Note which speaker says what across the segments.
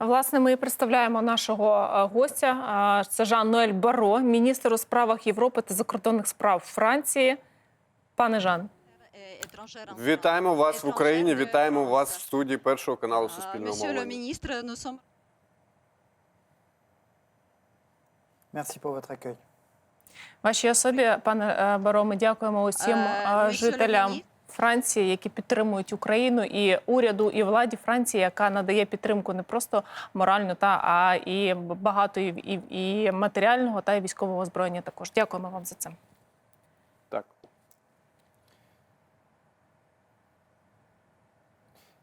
Speaker 1: Власне, ми представляємо нашого е, гостя. А, Це Жан-Ноель Баро, міністр у справах Європи та закордонних справ Франції. Пане Жан,
Speaker 2: Вітаємо вас в Україні. Вітаємо вас в студії першого каналу Суспільного мовлення.
Speaker 3: Merci pour votre accueil.
Speaker 1: вашій особі, пане е, Баро, ми дякуємо усім
Speaker 4: Е,
Speaker 1: е, жителям. Франції, які підтримують Україну, і уряду, і владі Франції, яка надає підтримку не просто моральну, та а і багато і, і, і матеріального та й військового озброєння. Також дякуємо вам за це.
Speaker 2: Так.
Speaker 3: Mais c'est nous qui vous remercions et qui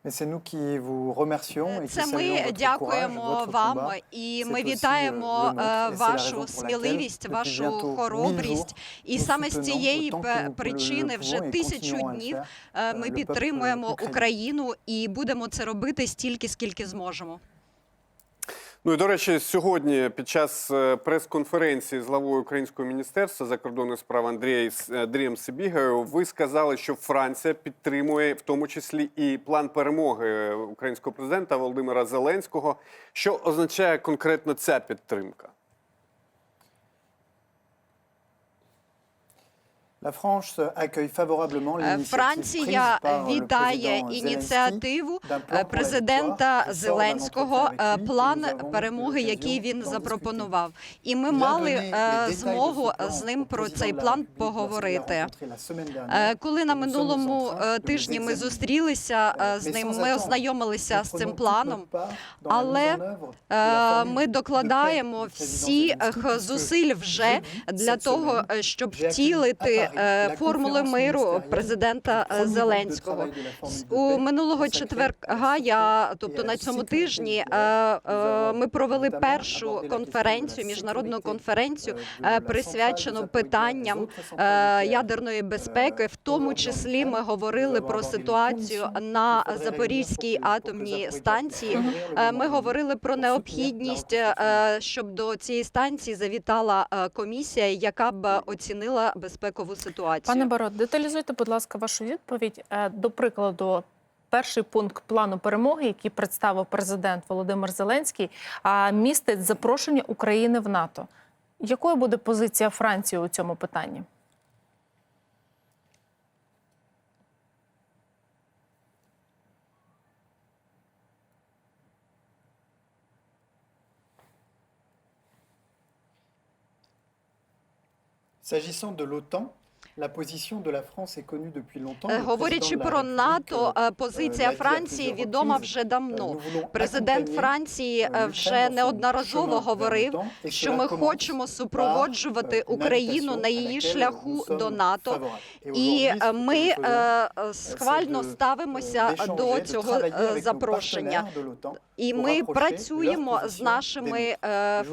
Speaker 4: Це ми дякуємо вам і ми вітаємо
Speaker 3: euh,
Speaker 4: е, вашу сміливість, вашу хоробрість. І саме з цієї причини вже тисячу днів е,
Speaker 3: euh,
Speaker 4: ми підтримуємо. Україну і будемо це робити стільки, скільки зможемо.
Speaker 2: Ну і до речі, сьогодні під час е, прес-конференції з главою Українського міністерства закордонних справ Андрія Андрієм Сибігою ви сказали, що Франція підтримує в тому числі і план перемоги українського президента Володимира Зеленського. Що означає конкретно ця підтримка?
Speaker 4: Франція вітає ініціативу е, президента. Зеленського, е, план перемоги, який він запропонував. І ми мали е, змогу з ним про цей план поговорити. Е. Коли на минулому е, тижні ми зустрілися е, з ним, ми ознайомилися з цим планом. Але Е, Ми докладаємо всіх зусиль вже для того, е, щоб втілити е, формули миру президента е, Зеленського. У минулого четверга я, тобто на цьому тижні, е, ми провели першу конференцію, міжнародну конференцію, присвячену питанням ядерної безпеки. В тому числі ми говорили про ситуацію на Запорізькій атомній станції. Ми говорили про необхідність, щоб до цієї станції завітала комісія, яка б оцінила безпекову ситуацію.
Speaker 1: Пане Баро, деталізуйте, будь ласка, вашу відповідь. Е, До прикладу, перший пункт плану перемоги, який представив президент Володимир Зеленський, містить запрошення України в НАТО. Якою буде позиція Франції у цьому питанні?
Speaker 3: S'agissant de l'OTAN,
Speaker 4: Е, Говорячи про НАТО,
Speaker 3: euh,
Speaker 4: е, позиція Франції відома вже давно. Президент Франції
Speaker 3: euh,
Speaker 4: е, вже неодноразово говорив, що ми хочемо супроводжувати
Speaker 3: euh,
Speaker 4: Україну на її шляху до НАТО. І е, ми е, е, схвально ставимося до цього е, запрошення. І ми працюємо з нашими е,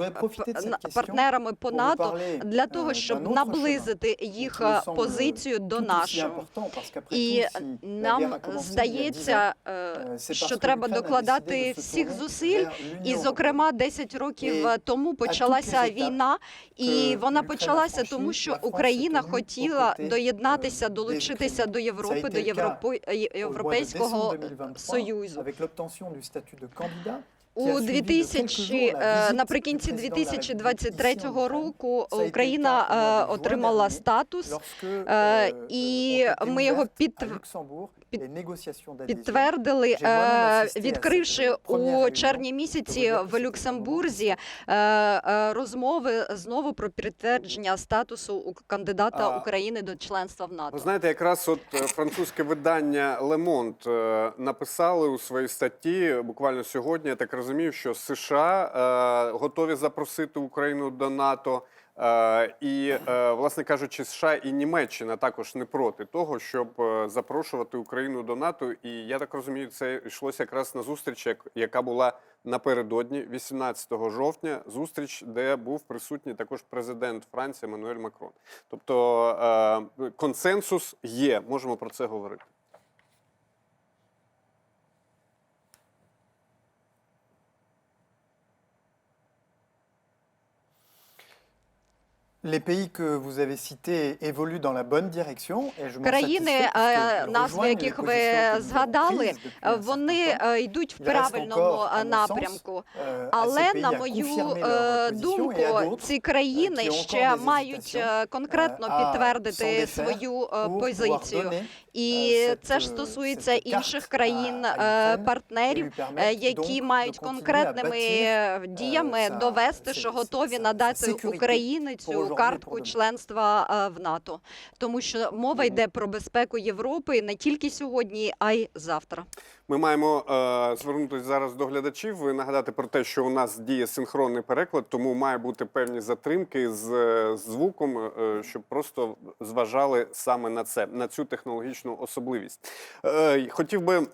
Speaker 4: партнерами по НАТО для
Speaker 3: euh,
Speaker 4: того, щоб наблизити їх е, позицію до
Speaker 3: qu'après
Speaker 4: І нам
Speaker 3: a commencé il y a 10 ans,
Speaker 4: здається, е,
Speaker 3: euh,
Speaker 4: що треба докладати всіх зусиль. І, зокрема, 10 років е, тому почалася війна, і вона почалася тому, що Україна хотіла доєднатися,
Speaker 3: euh,
Speaker 4: долучитися до Європи, до е, Європейського
Speaker 3: décembre 2023,
Speaker 4: Союзу. У
Speaker 3: qui a suivi de quelques
Speaker 4: 2000,
Speaker 3: jours la
Speaker 4: е,
Speaker 3: visite
Speaker 4: наприкінці
Speaker 3: du président de la République
Speaker 4: 2023
Speaker 3: ici en Ukraine.
Speaker 4: року Україна е, отримала статус. Е,
Speaker 3: euh,
Speaker 4: і ми його під-. Підтвердили,
Speaker 3: J'ai moi-même
Speaker 4: е, відкривши у червні місяці
Speaker 3: que
Speaker 4: в Люксембурзі е, е, розмови знову про підтвердження статусу кандидата України до членства в
Speaker 2: Ви
Speaker 4: НАТО.
Speaker 2: знаєте, якраз от е, французьке видання Le Monde е, написали у своїй статті буквально сьогодні. Я так розумію, що США е, готові запросити Україну до НАТО. Е, І, е, власне кажучи, США і Німеччина також не проти того, щоб е, запрошувати Україну до НАТО. І я так розумію, це йшлося якраз на зустріч, як- яка була напередодні, 18 жовтня, зустріч, де був присутній також президент Франції Еммануель Макрон. Тобто консенсус є, можемо про це говорити.
Speaker 4: Країни, е, назви яких ви згадали, е, вони е, йдуть в правильному е, напрямку.
Speaker 3: euh,
Speaker 4: Але на мою е, думку, ці країни ще мають е, конкретно
Speaker 3: е,
Speaker 4: підтвердити свою е, позицію. І
Speaker 3: е,
Speaker 4: це ж стосується інших
Speaker 3: carte
Speaker 4: країн,
Speaker 3: à- à
Speaker 4: е,
Speaker 3: Ukraine
Speaker 4: партнерів,
Speaker 3: et lui
Speaker 4: е,
Speaker 3: permettre
Speaker 4: які мають конкретними е, діями довести, що готові надати Україні цю картку членства е, в НАТО, тому що мова йде про безпеку Європи не тільки сьогодні, а й завтра.
Speaker 2: Ми маємо е, звернутися зараз до глядачів і нагадати про те, що у нас діє синхронний переклад, тому має бути певні затримки з е, звуком, е, щоб просто зважали саме на це, на цю технологічну особливість. Е, хотів би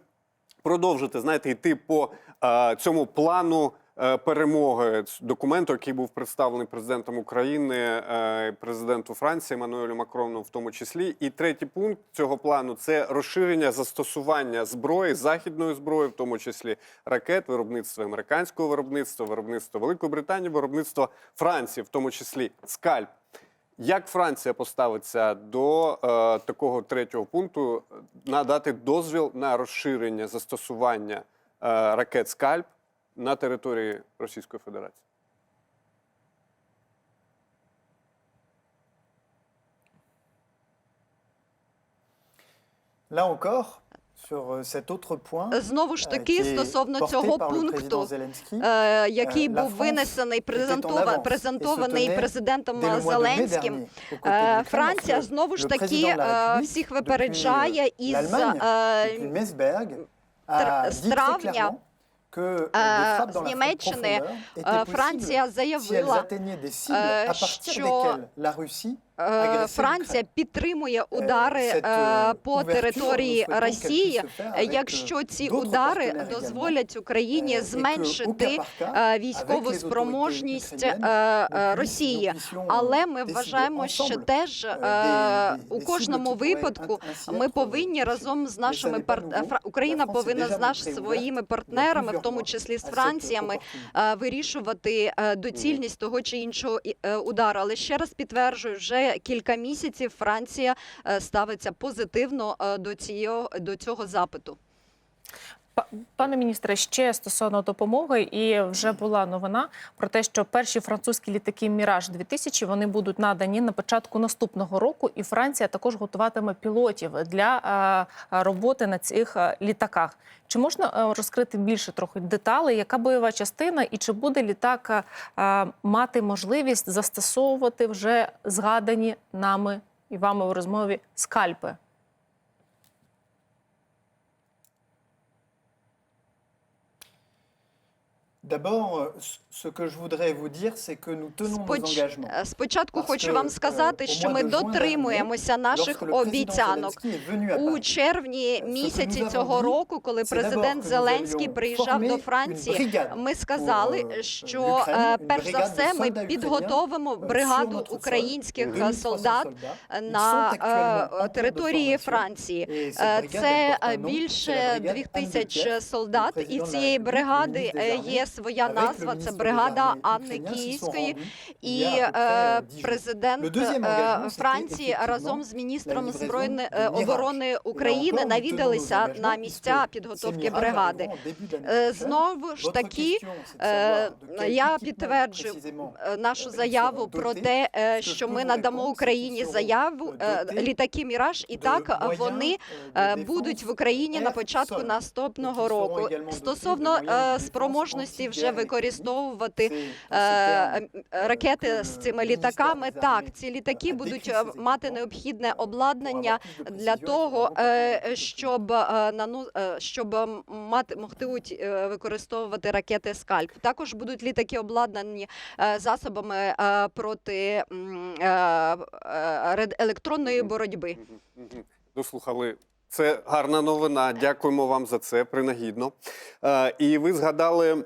Speaker 2: продовжити, знаєте, йти по е, цьому плану. Е, Перемоги документу, який був представлений президентом України, е, президенту Франції Еммануелю Макрону, в тому числі. І третій пункт цього плану це розширення застосування зброї, західної зброї, в тому числі ракет, виробництва американського виробництва, виробництва Великої Британії, виробництва Франції, в тому числі скальп. Як Франція поставиться до е, такого третього пункту е, надати дозвіл на розширення застосування е, ракет скальп на території Російської Федерації?
Speaker 3: Là encore, sur euh, cet autre point,
Speaker 4: Знову ж
Speaker 3: euh,
Speaker 4: таки, стосовно цього пункту, е, який
Speaker 3: Е,
Speaker 4: був винесений, презентований президентом Зеленським. Е, Франція знову ж таки е, всіх випереджає
Speaker 3: euh,
Speaker 4: із е, з травня, з Німеччини е, Франція заявила, е, що е, Франція підтримує удари е,
Speaker 3: euh,
Speaker 4: по території Росії, е, якщо ці удари дозволять Україні
Speaker 3: euh,
Speaker 4: зменшити е, військову спроможність е, е, Росії. Але
Speaker 3: euh,
Speaker 4: ми вважаємо, що теж
Speaker 3: euh,
Speaker 4: е, у кожному випадку ми повинні разом з нашими
Speaker 3: n'est pas
Speaker 4: пар...
Speaker 3: nouveau.
Speaker 4: Фра- Україна повинна з наш своїми партнерами, в тому числі з Франціями, е, вирішувати е, доцільність того чи іншого е, удару. Але ще раз підтверджую, вже кілька місяців Франція е, ставиться позитивно е, до цього, запиту.
Speaker 1: Па- Пане міністре, ще стосовно допомоги, і вже була новина про те, що перші французькі літаки Міраж 2000 вони будуть надані на початку наступного року, і Франція також готуватиме пілотів для е, роботи на цих е, літаках. Чи можна е, розкрити більше трохи деталей, яка бойова частина, і чи буде літак мати можливість застосовувати вже згадані нами і вами у розмові скальпи?
Speaker 3: D'abord, euh, ce- que je voudrais vous dire, c'est que nous tenons nos engagements.
Speaker 4: е, Спочатку хочу вам
Speaker 3: е,
Speaker 4: сказати, що ми дотримуємося наших обіцянок. У червні місяці цього року, коли президент Зеленський приїжджав до Франції, ми сказали,
Speaker 3: euh,
Speaker 4: що е, перш за все ми підготовимо
Speaker 3: euh,
Speaker 4: бригаду українських е,
Speaker 3: 2300
Speaker 4: солдат на е, території. Франції. Е, Це е, більше двох тисяч солдат, і цієї бригади е, є своя назва. Це бригада Анни Київської. І
Speaker 3: il y a à peu près,
Speaker 4: е,
Speaker 3: euh, 10 jours.
Speaker 4: президент е, Франції разом з міністром збройної оборони України навідалися на місця підготовки бригади. Е. Знову ж таки, е, я підтверджую е, нашу
Speaker 3: е,
Speaker 4: заяву про те, е,
Speaker 3: Що
Speaker 4: ми надамо Україні заяву
Speaker 3: е,
Speaker 4: е, літаки Міраж, і так вони
Speaker 3: е,
Speaker 4: е, будуть в Україні на початку наступного року. Стосовно
Speaker 3: de
Speaker 4: е, вже використовувати е, е, ракети з цими літаками. Так, ці літаки будуть
Speaker 3: décrit
Speaker 4: е, мати необхідне обладнання для того, е, щоб е, нану е, щоб е, мати могти е, використовувати ракети скальп. Також будуть літаки обладнані е, засобами е, проти е, е, електронної боротьби.
Speaker 2: Дослухали. Це гарна новина. Дякуємо вам за це. Принагідно. Е, і ви згадали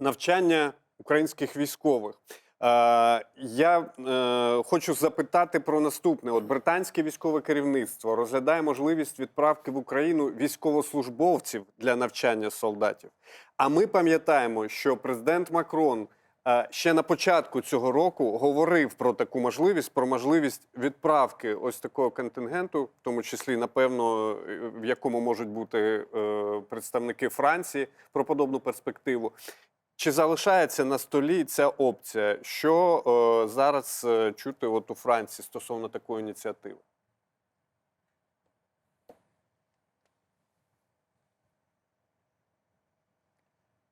Speaker 2: навчання українських військових. Е, я е, хочу запитати про наступне: от британське військове керівництво розглядає можливість відправки в Україну військовослужбовців для навчання солдатів. А ми пам'ятаємо, що президент Макрон е, ще на початку цього року говорив про таку можливість, про можливість відправки ось такого контингенту, в тому числі, напевно, в якому можуть бути е, представники Франції про подобну перспективу. Чи залишається на столі ця опція? Що е, зараз е, чути от у Франції стосовно такої ініціативи?
Speaker 3: Alors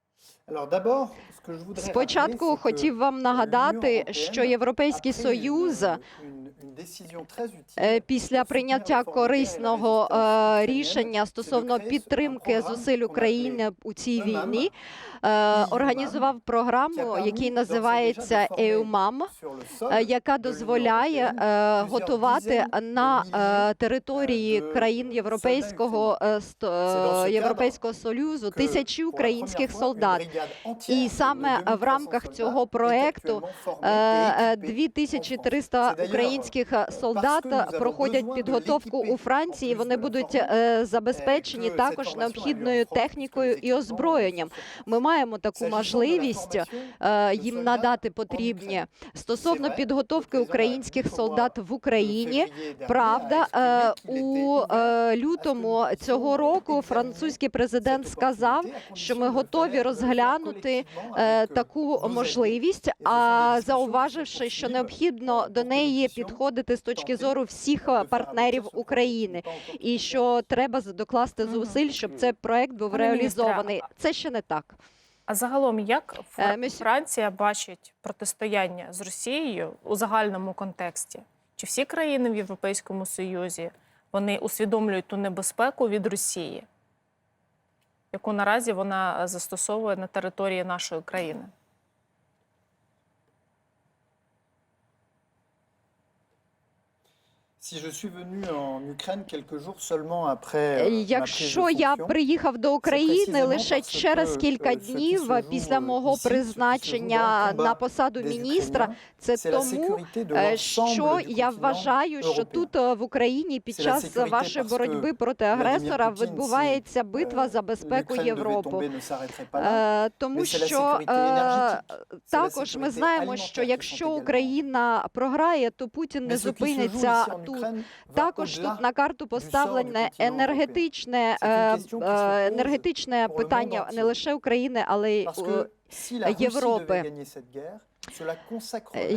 Speaker 3: d'abord, ce que je voudrais rappeler,
Speaker 4: Спочатку хотів вам нагадати, що Європейський Союз Е, Після прийняття корисного е, рішення стосовно підтримки зусиль України у цій війні, е, організував програму, який називається EUMAM, е, яка дозволяє е, готувати на е, території країн Європейського е, е, Європейського Союзу тисячі українських солдат. І саме
Speaker 3: 2300
Speaker 4: в рамках цього проекту
Speaker 3: actuellement formée
Speaker 4: Е,
Speaker 3: et
Speaker 4: е,
Speaker 3: équipée en
Speaker 4: 2300
Speaker 3: France. Це
Speaker 4: українських е, солдат проходять підготовку у Франції. Вони будуть е, забезпечені також необхідною технікою і озброєнням. Ми маємо таку можливість е, їм надати потрібні стосовно підготовки українських солдат в Україні. Правда, е, у е, лютому цього року французький президент сказав, що ми готові
Speaker 3: faire
Speaker 4: розглянути е, таку можливість, а зауваживши, що необхідно до неї підходити з точки зору всіх партнерів
Speaker 3: ce projet
Speaker 4: України, і що треба докласти зусиль, щоб цей проект був реалізований. Це ще не так.
Speaker 1: А загалом, як
Speaker 4: Е,
Speaker 1: Франція бачить протистояння з Росією у загальному контексті? Чи всі країни в Європейському Союзі вони усвідомлюють ту небезпеку від Росії, яку наразі вона е, застосовує на території нашої країни?
Speaker 4: Якщо я приїхав до України лише через
Speaker 3: euh,
Speaker 4: кілька днів після
Speaker 3: euh,
Speaker 4: мого призначення на посаду міністра, це тому, е, що я вважаю, що тут е, в Україні під час вашої боротьби проти агресора відбувається битва за
Speaker 3: euh,
Speaker 4: безпеку Європи. Е, Тому що е, також ми знаємо, що якщо. Україна програє, то Путін не зупиниться тут. Також тут на карту поставлене енергетичне, е, е, енергетичне питання не лише України, але й е, Європи.
Speaker 3: La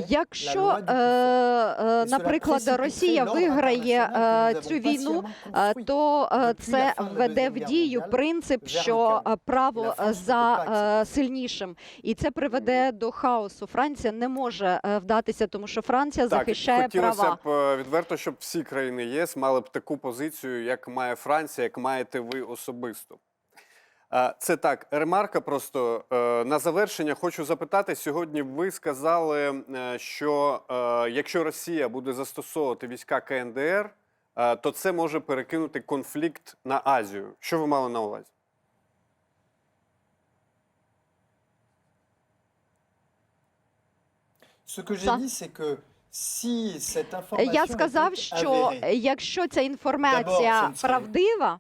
Speaker 4: Якщо, е, е, наприклад, Росія виграє е, цю війну, е, то е, це введе в дію принцип, що е, право е, за е, сильнішим, і це приведе до хаосу. Франція не може е, вдатися, тому що Франція захищає
Speaker 2: хотілося
Speaker 4: права.
Speaker 2: б е, відверто, щоб всі країни ЄС мали б таку позицію, як має Франція, як маєте ви особисто. Це так, ремарка просто е, на завершення хочу запитати. Сьогодні ви сказали, е, що е, якщо Росія буде застосовувати війська КНДР, то це може перекинути конфлікт на Азію. Що ви мали на увазі?
Speaker 3: Ce que j'ai dit, c'est que si cette information
Speaker 4: Я сказав, що якщо ця інформація правдива,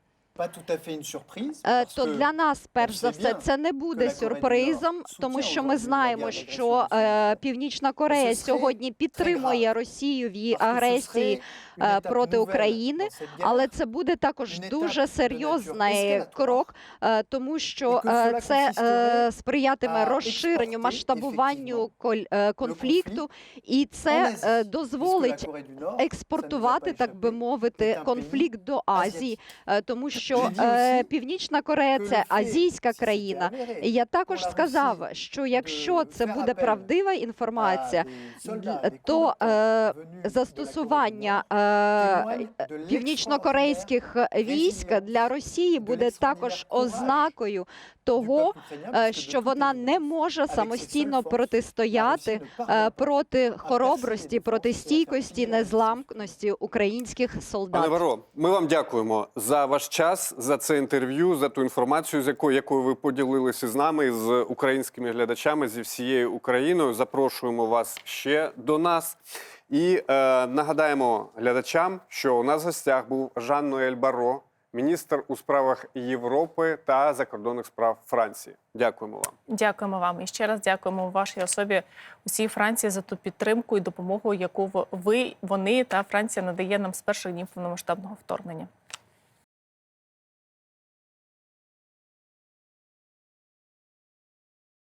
Speaker 4: Е, то для нас, перш за все, це не буде сюрпризом, тому що ми знаємо, що е, Північна Корея сьогодні підтримує Росію в її агресії. е, проти України. Але це буде також дуже серйозний крок, тому що це сприятиме розширенню, масштабуванню конфлікту, і це дозволить експортувати, так би мовити, конфлікт до Азії, тому що
Speaker 3: Dit
Speaker 4: е, Північна Корея це азійська країна. І я також сказав, що якщо це буде правдива інформація,
Speaker 3: des
Speaker 4: то е,
Speaker 3: la
Speaker 4: застосування е, північнокорейських військ для Росії буде також ознакою того, е, що вона не може самостійно протистояти е, проти хоробрості, проти стійкості, незламності українських
Speaker 2: Пане
Speaker 4: солдат.
Speaker 2: Варо, ми вам дякуємо за ваш час, за це інтерв'ю, за ту інформацію, з якою, якою ви поділилися з нами, з українськими глядачами зі всією Україною. Запрошуємо вас ще до нас. І е, нагадаємо глядачам, що у нас в гостях був Жан Ноель Баро, міністр у справах Європи та закордонних справ Франції. Дякуємо вам.
Speaker 1: Дякуємо вам і ще раз дякуємо вашій особі усій Франції за ту підтримку і допомогу, яку ви, вони та Франція надає нам з перших днів повномасштабного вторгнення.